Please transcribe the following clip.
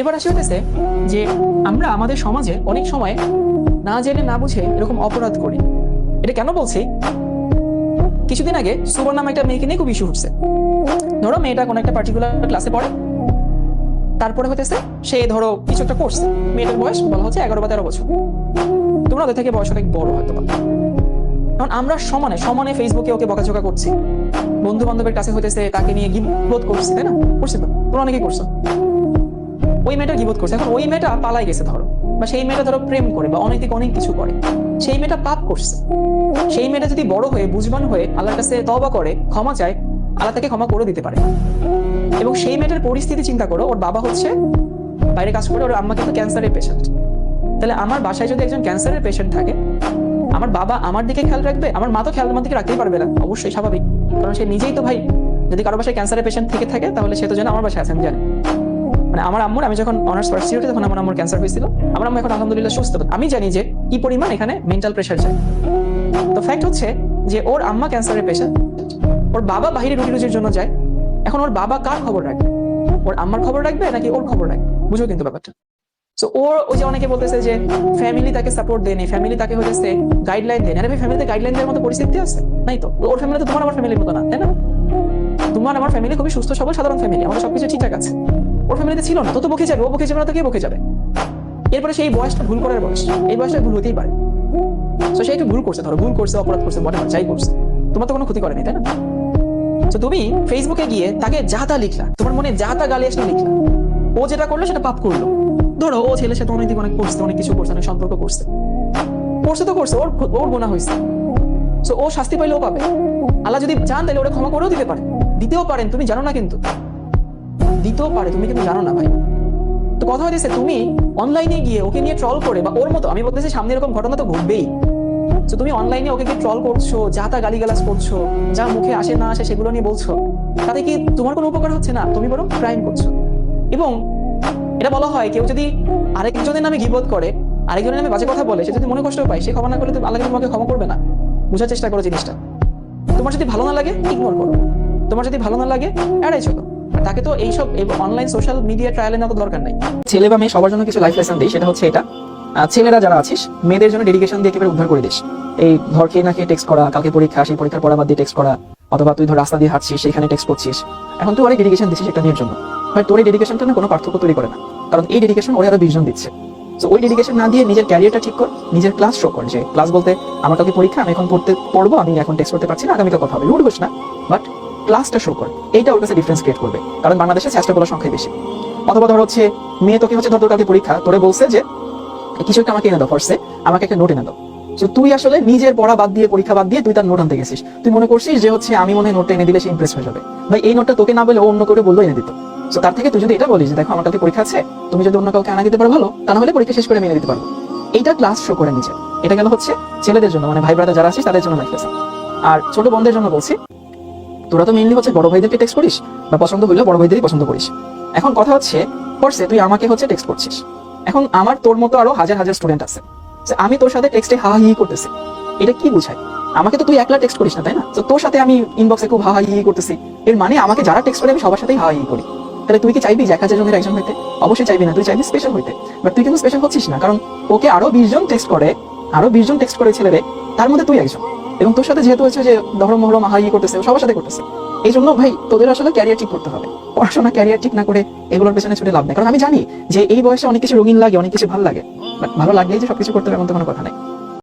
এবার আসে হতেছে যে আমরা আমাদের সমাজে অনেক সময় না জেনে না বুঝে এরকম অপরাধ করি। এটা কেন বলছি? কিছুদিন আগে সুবর্ণ নামে একটা মেয়েকে নিয়ে খুব ইস্যু উঠছে ধরো মেয়েটা কোনো একটা পার্টিকুলার ক্লাসে পড়ে, তারপরে হতেছে সে ধরো কিছু একটা করছে। মেয়েটার বয়স বলা হচ্ছে এগারো বা তেরো বছর। তোমরা ওদের থেকে বয়স অনেক বড় হয়তো কারণ আমরা সমানে সমানে ফেসবুকে ওকে বকাঝকা করছি। বন্ধু বান্ধবের কাছে হইতেছে তাকে নিয়ে গিবোধ করছি, তাই না? করছি তো? তোমরা অনেকেই করছ। ওই মেয়েটা গিবোধ করছে? এখন ওই মেয়েটা পালাই গেছে, ধরো। বা সেই মেয়েটা ধরো প্রেম করে বা অনেক অনেক কিছু করে। সেই মেয়েটা পাপ করছে। সেই মেয়েটা যদি বড় হয়ে, বুঝবান হয়ে আল্লাহর কাছে তবা করে, ক্ষমা চায়, আল্লাহ তাকে ক্ষমা করে দিতে পারে। এবং সেই মেয়েটার পরিস্থিতি চিন্তা করো, ওর বাবা হচ্ছে বাইরে কাজ করে, ওর আম্মা কিন্তু ক্যান্সারের পেশেন্ট তাহলে আমার বাসায় যদি একজন ক্যান্সারের পেশেন্ট থাকে, আমার বাবা আমার দিকে খেয়াল রাখবে? আমার মা তো খেয়াল আমার দিকে রাখতেই পারবে না। অবশ্যই স্বাভাবিক। কারণ সে নিজেই তো ভাই, যদি কারও বাসায় ক্যান্সারের পেশেন্ট থেকে থাকে, তাহলে সে তো যেন আমার বাসায় আছে, আমি জানি। মানে আমার আম্মুর, আমি যখন অনার্স ফার্স্ট ইয়ারে তখন আমার আম্মুর ক্যান্সার হয়েছিল। আমার আম্মু এখন আলহামদুলিল্লাহ সুস্থ। আমি জানি যে কি পরিমাণ এখানে মেন্টাল প্রেশার যায়। তো ফ্যাক্ট হচ্ছে যে ওর আম্মা ক্যান্সারের পেশেন্ট ওর বাবা বাইরে রুটি রুজির জন্য যায়। এখন ওর বাবা কার খবর রাখবে? ওর আম্মার খবর রাখবে নাকি ওর খবর রাখবে? বুঝো কিন্তু ব্যাপারটা। তো ওর ওই যে অনেকে বলতেছে যে ফ্যামিলি তাকে সাপোর্ট দেয়নি ফ্যামিলি তাকে হচ্ছে গাইডলাইন দেয়নি। আরে ভাই ফ্যামিলিতে গাইডলাইন দেওয়ার মতো পরিস্থিতি আছে? নাই তো। ওর ফ্যামিলি তো তোমার আমার ফ্যামিলির মতো না, তাই না? তোমার, আমার ফ্যামিলি খুবই সুস্থ, সবল, সাধারণ ফ্যামিলি আমাদের সবকিছু ঠিকঠাক আছে। ওর ফ্যামিলিতে ছিল না, তো বকে যাবে, ও বকে যাবে না, তো কে বকে যাবে? এরপরে সেই বয়সটা ভুল করার বয়স এই বয়সটা ভুল হতেই পারে। তো সে একটু ভুল করছে, ধরো, ভুল করছে, অপরাধ করছে বটে যাই করছে। তোমার তো কোনো ক্ষতি করেনি, তাই না? তো তুমি ফেসবুকে গিয়ে তাকে যা তা লিখলা, তোমার মনে যা তা গালি আসলে লিখলা। ও যেটা করল, সেটা পাপ করল। ধরো, ও ছেলে সাথে অনেক দিন অনেক করছে, অনেক কিছু করছে, অনেক সম্পর্ক করছে। করছে তো করছে, ওর ওর গোনা হয়েছে। তো ও শাস্তি পাইলেও পাবে। আল্লাহ যদি চান, তাহলে ওরা ক্ষমা করেও দিতে পারে। দিতেও পারেন, তুমি জানো না কিন্তু। দিতেও পারে, তুমি কিন্তু জানো না ভাই। তো কথা হয়েছে তুমি অনলাইনে গিয়ে ওকে নিয়ে ট্রল করে বা ওর মতো, আমি বলতেছি সামনে এরকম ঘটনা তো ঘটবেই। তো তুমি অনলাইনে ওকে কি ট্রল করছ, যা তা গালিগালাজ করছ, যা মুখে আসে না আসে সেগুলো নিয়ে বলছো, তাতে কি তোমার কোনো উপকার হচ্ছে না? তুমি বরং ক্রাইম করছ। এবং এটা বলা হয় কেউ যদি আরেকজনের নামে গিবোধ করে, আরেকজনের নামে বাজে কথা বলে, সে যদি মনে কষ্ট পায়, সে ক্ষমা না করলে তো আল্লাহ তোমাকে ক্ষমা করবে না। বোঝার চেষ্টা করো জিনিসটা। তোমার যদি ভালো না লাগে ইগনোর করো। তোমার যদি ভালো না লাগে, এড়াই চলো। তাকে তো এইসব অনলাইন সোশ্যাল মিডিয়া ট্রায়ালের মতো দরকার নাই। ছেলে বা মেয়ে সবার জন্য কিছু লাইফ লেসন দিই, সেটা হচ্ছে এটা। ছেলেরা যারা আছিস মেয়েদের জন্য ডেডিকেশন দিয়ে একেবারে উদ্ধার করে দিস এই ধর খেয়ে না খেয়ে টেক্সট করা, কালকে পরীক্ষা, সেই পরীক্ষার পড়া বাদ দিয়ে টেক্সট করা, অথবা তুই ধর রাস্তা দিয়ে হাঁটছিস, সেখানে টেক্সট করছিস। এখন তুই অনেক ডেডিকেশন দিচ্ছিস একটা মেয়ের জন্য। হয় তোর এই ডেডিকেশনটা না কোনো পার্থক্য তৈরি করে না। কারণ এই ডেডিকেশন ওরা আরও বিশজন দিচ্ছে। তো ওই ডেডিকেশন না দিয়ে নিজের ক্যারিয়ারটা ঠিক কর, নিজের ক্লাস শো কর। যে ক্লাস বলতে, আমার কালকে পরীক্ষা, আমি এখন পড়তে, পড়ব, আমি এখন টেক্সট করতে পারছি না, আগামীকাল কথা হবে। রুড না বাট ক্লাসটা শো কর। এইটা ওর কাছে ডিফারেন্স ক্রিয়েট করবে। কারণ বাংলাদেশে চেষ্টা করার সংখ্যাই বেশি। অথবা ধর হচ্ছে, মেয়ে তোকে হচ্ছে ধর তোর কালকে পরীক্ষা, তোরে বলছে যে, কিছু একটা আমাকে এনে দাও ফার্স্টে আমাকে একটা নোট এনে দাও। তো তুই আসলে নিজের পড়া বাদ দিয়ে, পরীক্ষা বাদ দিয়ে তুই তার নোট আনতে গেছিস। তুই মনে করছিস যে হচ্ছে, আমি মনে নোটটা এনে দিলে সে ইমপ্রেস হয়ে যাবে। ভাই, এই নোটটা তোকে না বলে অন্য করে বলল এনে দিত। তো তার থেকে তুই যদি এটা বলিস যে, দেখো, আমার কালকে পরীক্ষা আছে, তুমি যদি অন্য কাউকে আনা দিতে পারো ভালো তা নাহলে পরীক্ষা শেষ করে আমি এনে দিতে পারব। এইটা ক্লাস শো করে নিচে। এটা গেল হচ্ছে ছেলেদের জন্য মানে ভাই ব্রাদার যারা আছিস তাদের জন্য লাইফ আর ছোট বোনদের জন্য বলছি তোরা তো মেইনলি হচ্ছে বড় ভাইদেরকে টেক্সট করিস বা পছন্দ হইলে বড় ভাইদেরই পছন্দ করিস। এখন কথা হচ্ছে পড়ছে তুই আমাকে হচ্ছে টেক্সট করছিস। এখন আমার তোর মতো আরও হাজার হাজার স্টুডেন্ট আছে। আমি তোর সাথে টেক্সটে হা হি করতেছি। এটা কি বুঝায়? আমাকে তো তুই একলা টেক্সট করিস না, তাই না? তো তোর সাথে আমি ইনবক্সে খুব হা হি করতেছি। এর মানে আমাকে যারা টেক্সট করে আমি সবার সাথেই হা হি করি। তাহলে তুই কি চাইবি যে এক হাজার জনের একজন হইতে? অবশ্যই চাইবি না, তুই চাইবি স্পেশাল হইতে। বাট তুই কিন্তু স্পেশাল হচ্ছিস না, কারণ ওকে আরও বিশ জন টেক্সট করে, আরও বিশ জন টেক্সট করে ছেলেরে, তার মধ্যে তুই একজন। এবং তোর সাথে যেহেতু হচ্ছে যে ধর্ম মহরম হাই করতেছে, সবার সাথে করতেছে। এই জন্য ভাই, তোদের আসলে ক্যারিয়ার ঠিক করতে হবে। পড়াশোনা ক্যারিয়ার ঠিক না করে এগুলোর পেছনে ছুটে লাভ নেই। কারণ আমি জানি যে এই বয়সে অনেক কিছু রঙিন লাগে, অনেক কিছু ভালো লাগে। বাট ভালো লাগলেই যে সবকিছু করতে হবে এমন তো কোনো কথা নাই।